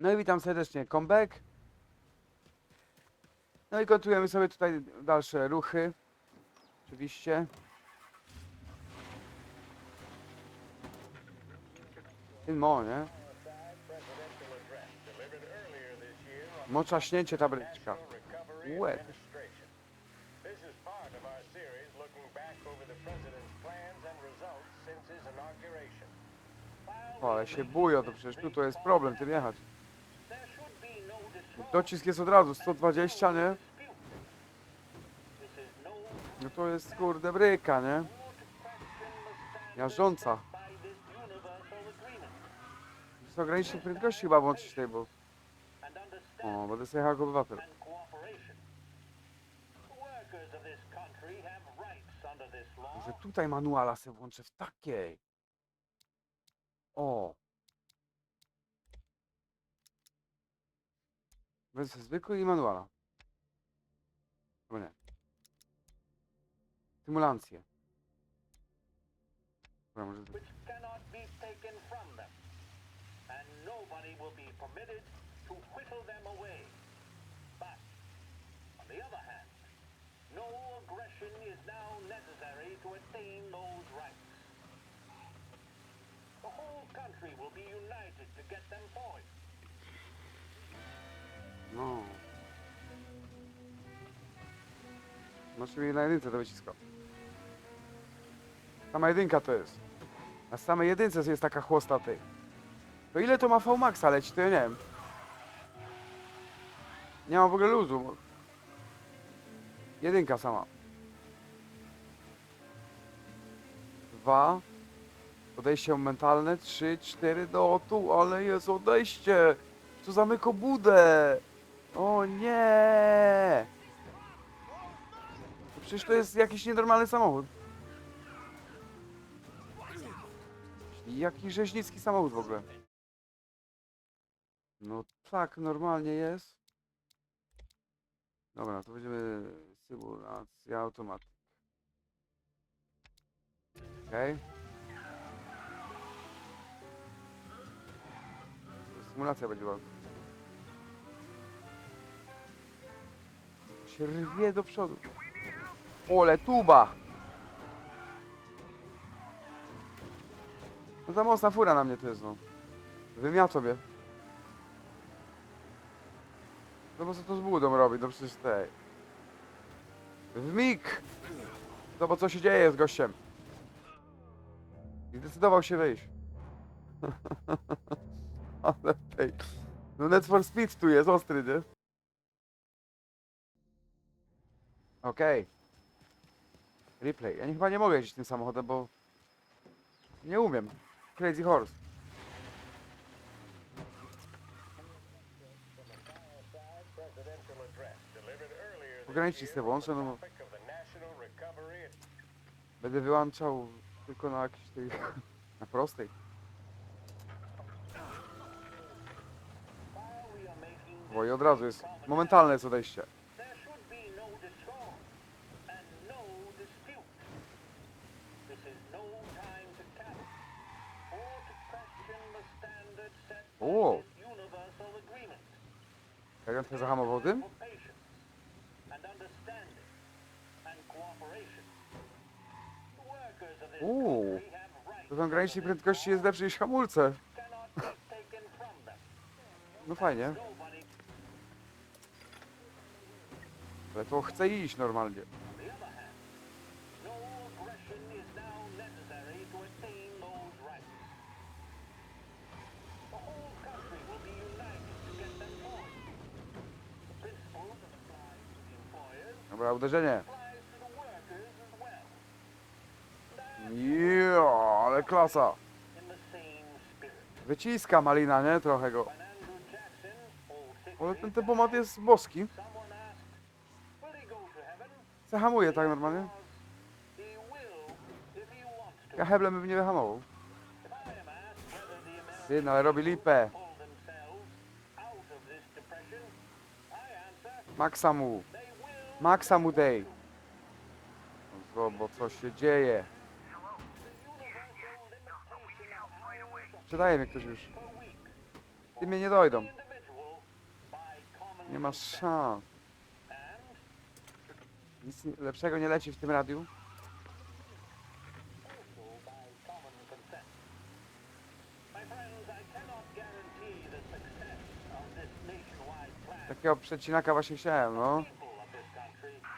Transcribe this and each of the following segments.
No i witam serdecznie, comeback. No i kontynuujemy sobie tutaj dalsze ruchy. Oczywiście. Ten mo, nie? Moczaśnięcie tabliczka. Łeb. O, ale się bują, to przecież tu to jest problem tym jechać. Docisk jest od razu 120, nie? No to jest kurde bryka, nie? Jarząca. Z ogranicznych prędkości chyba włączyć tej, bo... O, będę sobie jechał obywatel. Może tutaj manuala sobie włączę w takiej. O. Zwykły i manuala. Chyba nie. Which cannot be taken from them, and nobody will be permitted to whittle them away. But, on the other hand, no aggression is now necessary to attain those. The whole country will be united to get them for you. No. Znaczy mi na jedynce to wyciskał. Sama jedynka to jest. Na samej jedynce jest taka chłosta tej. To ile to ma V-Maxa leci, to ja nie wiem. Nie ma w ogóle luzu. Jedynka sama. Dwa. Odejście mentalne. Trzy, cztery. Do tu, ale jest odejście. Tu zamyko budę. O nie! Przecież to jest jakiś nienormalny samochód. Jaki rzeźnicki samochód w ogóle. No tak, normalnie jest. Dobra, to będziemy symulacja automatyk. Okej. Symulacja będzie bardzo. Się rwie do przodu. Ole, tuba! No za mocna fura na mnie to jest, no. Wymiat sobie. No bo co to z budą robi? No przecież tej. W mig! Zobacz co się dzieje z gościem. I zdecydował się wyjść. Ale tej. No Net for Speed tu jest ostry, nie? Okej. Replay. Ja nie, chyba nie mogę jeździć tym samochodem, bo nie umiem. Crazy Horse. Ograniczyć sobie włączę, no bo będę wyłączał tylko na jakiejś tej... na prostej. Bo i od razu jest... momentalne jest odejście. There should be no discord and no dispute. This is no time to count or to question the standard set by O! Jak on tutaj zahamował tym? Uuu. To ten granicznik prędkości jest lepszy niż hamulce. No fajnie. Ale to chce iść normalnie. on the other hand, no aggression is now necessary to attain those rights. The whole country will be united to get them for you. The principle that applies to the employers Dobra, uderzenie. Jo, ale klasa. Wyciska malina, nie? Trochę go. Ale 60, ten tempomat jest boski. Zahamuje tak normalnie. Ja heblem bym nie wyhamował. Syn, ale robi lipę. Maxa mu. Maxa mu dej. No Zobacz, co się dzieje. Sprzedaje mnie ktoś już. Ty mnie nie dojdą. Nie ma szans. Nic lepszego nie leci w tym radiu. Takiego przecinaka właśnie chciałem, no.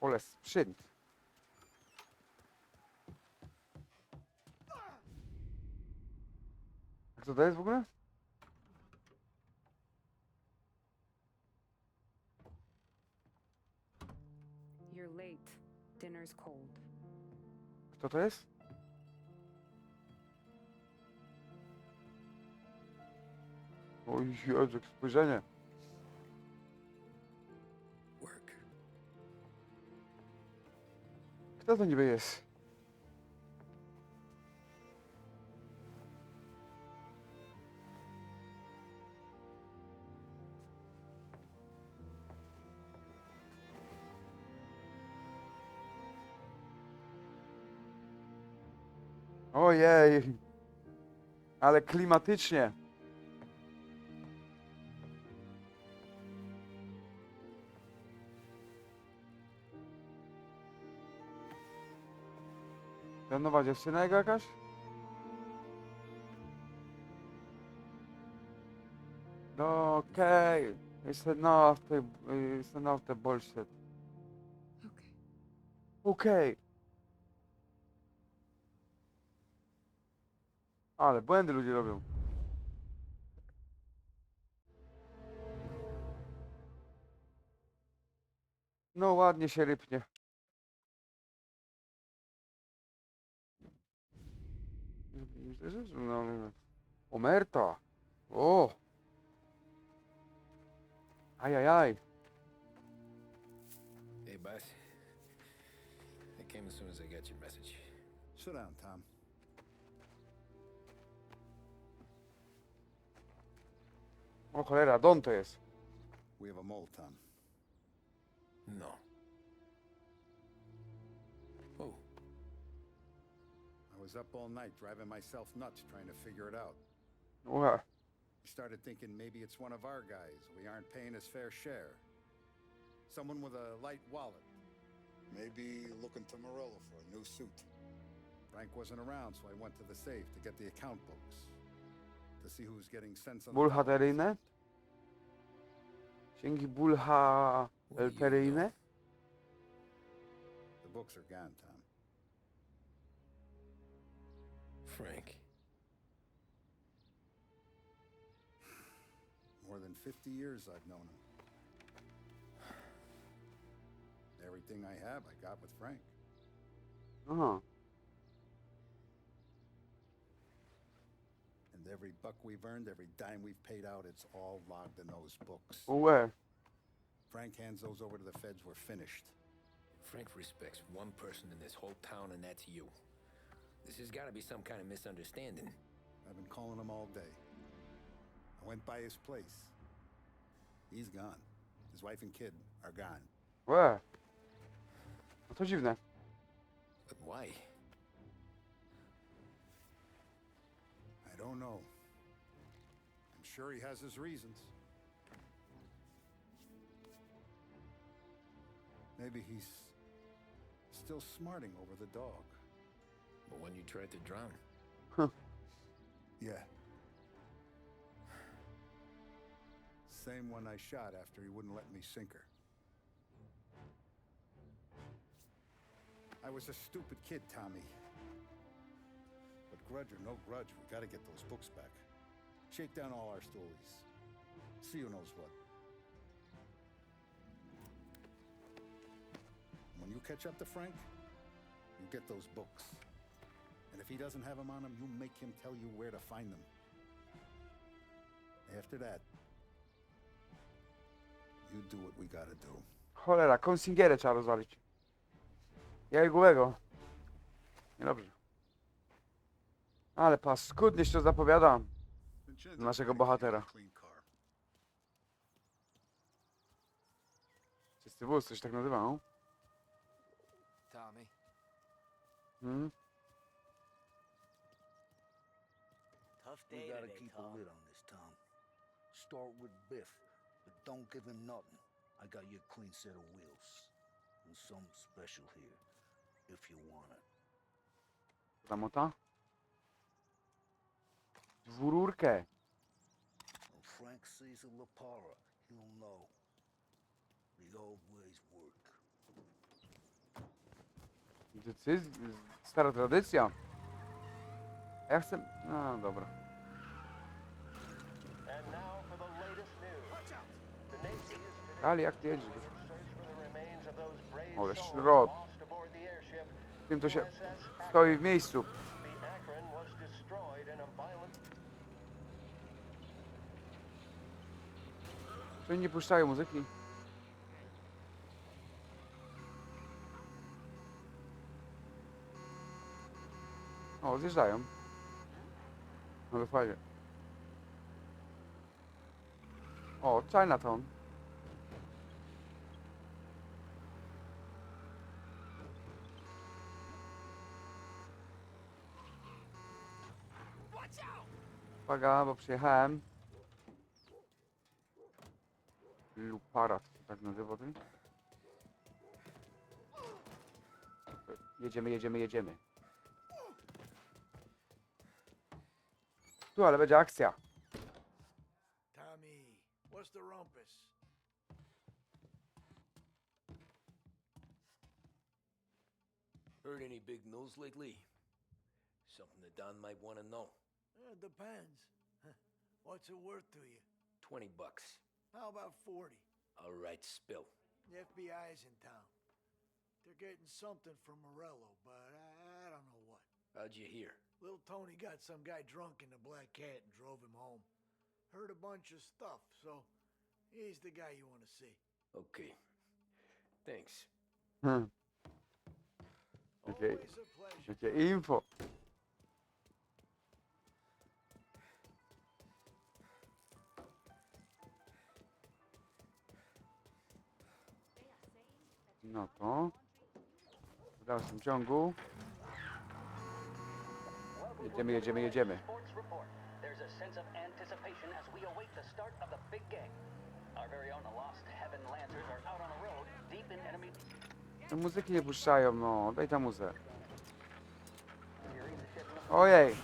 Ole sprzęt. A co to jest w ogóle? You're late. Dinner's cold. Kto to jest? Oj, Jezu, spojrzenie. Kto to niby jest? Ojej, ale klimatycznie. Ta nowa dziewczyna jego jakaś? No okej. W tej... Jestem na w tej bullshit. Okay. Okej. Ale błędy ludzie robią. No ładnie się rypnie. No, Omerta. Oh. O! Ajajaj. Hey, boss. I came as soon as I got your message. Sit down, Tom. Oh, cholera, Don to jest. We have a mole, Tom. No. Was up all night driving myself nuts trying to figure it out. Ua. I started thinking maybe it's one of our guys. We aren't paying his fair share. Someone with a light wallet. Maybe looking to Morello for a new suit. Frank wasn't around, so I went to the safe to get the account books. To see who's getting cents on the dollar. Bulhateryjne? Księgi bulhateryjne? The books are gone, Tom. Frank. More than 50 years I've known him. Everything I have, I got with Frank. Aha. And every buck we've earned, every dime we've paid out, it's all logged in those books. Where? Frank hands those over to the feds, we're finished. Frank respects one person in this whole town, and that's you. This has got to be some kind of misunderstanding. I've been calling him all day. I went by his place. He's gone. His wife and kid are gone. Ue. No to dziwne. But why? I don't know. I'm sure he has his reasons. Maybe he's still smarting over the dog. But when you tried to drown, Huh. Yeah. Same one I shot after he wouldn't let me sink her. I was a stupid kid, Tommy. But grudge or no grudge, we gotta get those books back. Shake down all our stories. See who knows what. When you catch up to Frank, you get those books. And if he doesn't have them on him, you make him tell you where to find them. After that, you do what we gotta do. Cholera, konsingierę trzeba rozwalić. Jajgłowego. Niedobrze. Ale paskudnie się to zapowiada. Naszego bohatera. Czysty wóz, coś tak nazywa, no? Tommy, Hmm? Tough day We gotta today, keep a lid on this, Tom. Start with Biff, but don't give him nothing. I got you a clean set of wheels. And something special here, if you want it. Zamota? Dwururkę. When Frank sees a Lapara, he'll know. The old ways work. Decyz... Stara tradycja. A Ja chcę... No dobra. Ale jak ty jedziesz? Ale szrot. Tym to się stoi w miejscu. To nie puszczają muzyki. O, zjeżdżają. No fajnie. O, Chinatown. Uwaga, bo przyjechałem. Luparat, się tak nazywa ten. Jedziemy, jedziemy, jedziemy. Tu, ale będzie akcja. Tommy, what's the rumpus? Heard any big news lately? Something that Don might want to know. Uh, depends. What's it worth to you? 20 bucks. How about 40? All right, spill. The FBI's in town. They're getting something from Morello, but I, I don't know what. How'd you hear? Little Tony got some guy drunk in the Black Cat and drove him home. Heard a bunch of stuff, so he's the guy you want to see. Okay. Thanks. Hmm, Okay. Always a pleasure. jakie info. No to w dalszym ciągu jedziemy, jedziemy, jedziemy. Sports report. There's a sense of anticipation as we await the start of the big game. Our very own Lost Heaven Lancers are out on the road, deep in enemy No, muzyki nie puszczają, no daj tam muzę. Ojej,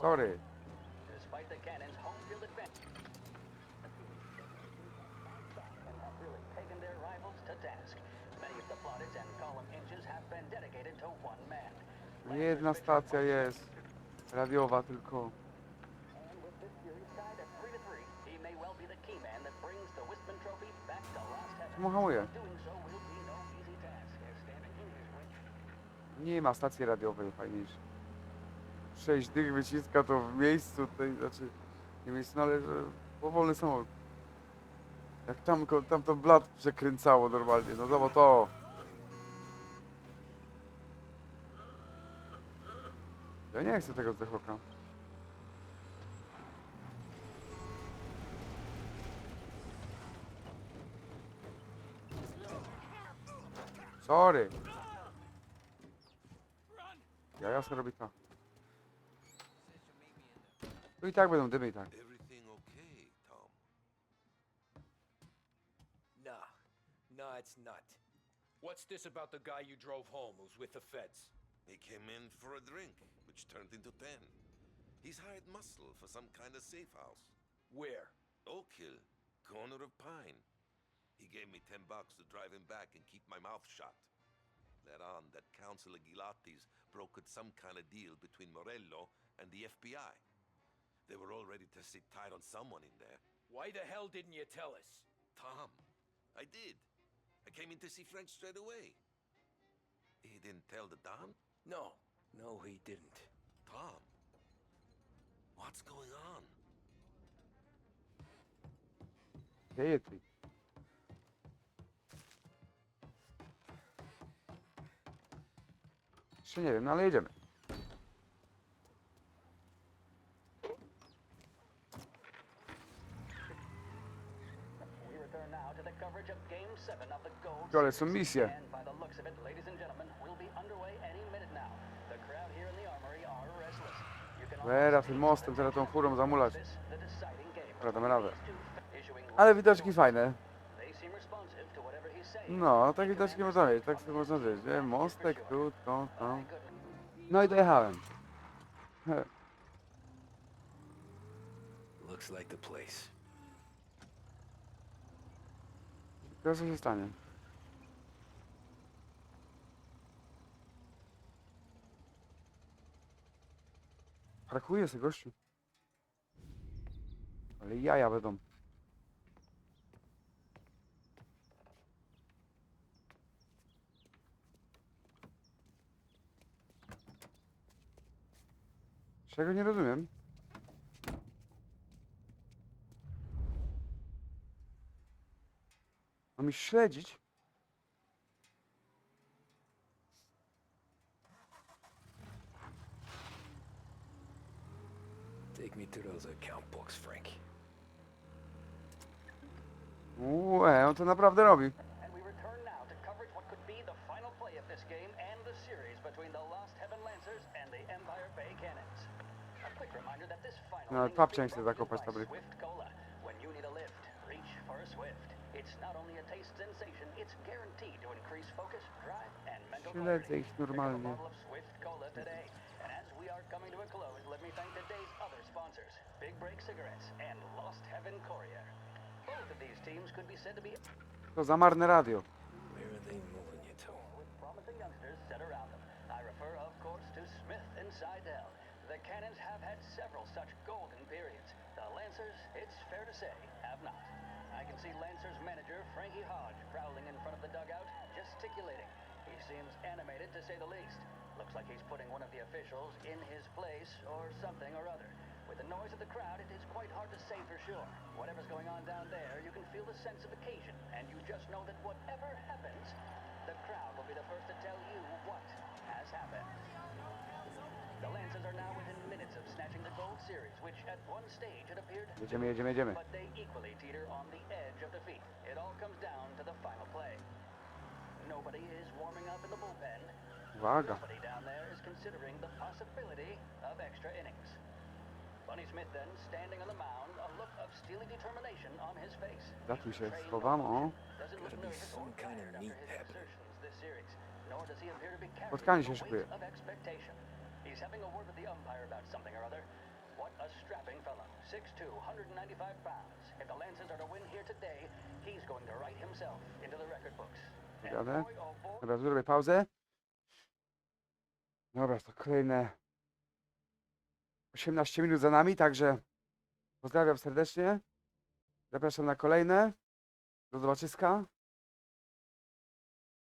sorry. despite the cannon's home field advantage. And have really taken their rivals to task. Many of the plaudits and column inches have been dedicated to one man. Jedna stacja jest radiowa tylko. And with this series tied at 3 to 3, he may well be the key man that brings the Wisman Trophy back to Lost Heaven. Czemu hamuje? Doing so will be no easy task, as standing in his way. Nie ma stacji radiowej fajniejszej. Sześć dych wyciska to w miejscu, tutaj, znaczy nie miejscu, no ale że powolny samochód. Jak tam, tam to blat przekręcało normalnie, no to. Ja nie chcę tego zdechoka. Sorry. Ja jasno robię tak. No i tak będą dymy i tak. Everything okay, Tom? Nah. Nah, it's not. What's this about the guy you drove home who's with the feds? He came in for a drink, which turned into ten. He's hired muscle for some kind of safe house. Where? Oak Hill, corner of Pine. He gave me ten bucks to drive him back and keep my mouth shut. Let on that Councilor Gilatti's brokered some kind of deal between Morello and the FBI. They were all ready to sit tight on someone in there. Why the hell didn't you tell us? Tom, I did. I came in to see Frank straight away. He didn't tell the Don? No. No, he didn't. Tom, What's going on? Dzieje ty. Jeszcze nie wiem, no ale jedziemy. We return now to the coverage of Game 7 of the Gold Ale są Series. misje. And by the looks of it, ladies and gentlemen, we'll be underway any minute now. The crowd here in the armory are restless. Vera, tym mostem, teraz tą furą zamulać. Dobra, damy radę. Ale widoczki fajne. No, takie widoczki można mieć, tak sobie można żyć, nie? Mostek, tu, to, to. No i dojechałem. Looks like the place. Teraz co się stanie? Parkuje się gościu. Ale jaja będą. Czego nie rozumiem? Mam ich śledzić? Take me to those account books. Łe, on to naprawdę robi. And we return now to coverage what could be the final play of this game and the series between the Lost Heaven Lancers and the Empire Bay Cannons. A quick reminder that this final No, is papcia nie chce zakopać tabry. Swift Cola. When you need a lift, reach for a Swift. It's not only a taste sensation, it's guaranteed to increase focus, drive, and mental Śledzę clarity. ich Pick up a normalnie. bottle of Swift Cola today. Coming to a close, let me thank today's other sponsors, Big Break Cigarettes and Lost Heaven Courier. Both of these teams could be said to be To za marne radio. Where are they moving you to? with promising youngsters set around them. I refer, of course, to Smith and Seidel. The Cannons have had several such golden periods. The Lancers, it's fair to say, have not. I can see Lancers manager Frankie Hodge prowling in front of the dugout, gesticulating. He seems animated to say the least. Looks like he's putting one of the officials in his place or something or other. With the noise of the crowd, it is quite hard to say for sure. Whatever's going on down there, you can feel the sense of occasion, and you just know that whatever happens, the crowd will be the first to tell you what has happened. The Lancers are now within minutes of snatching the Gold Series, which at one stage it appeared, Jedziemy, jedziemy, jedziemy. but they equally teeter on the edge of defeat. It all comes down to the final play. Nobody is warming up in the bullpen. Uwaga. Nobody down there is considering the possibility of extra innings. Bunny Smith then standing on the mound, a look of steely determination on his face. Zatuj się, Trained schowam, o. Doesn't look Gotta be nervous or some kind of tired after meat his happening. exertions this series, nor does he appear to be carrying Spotkanie się szykuje. He's having a word with the umpire about something or other. What a strapping fellow. 6'2", 195 pounds. If the Lancers are to win here today, he's going to write himself into the record books. And Jadę. boy, oh boy, Dobra, zrobię pauzę. Dobra, to kolejne 18 minut za nami, także pozdrawiam serdecznie. Zapraszam na kolejne. Do zobaczyska.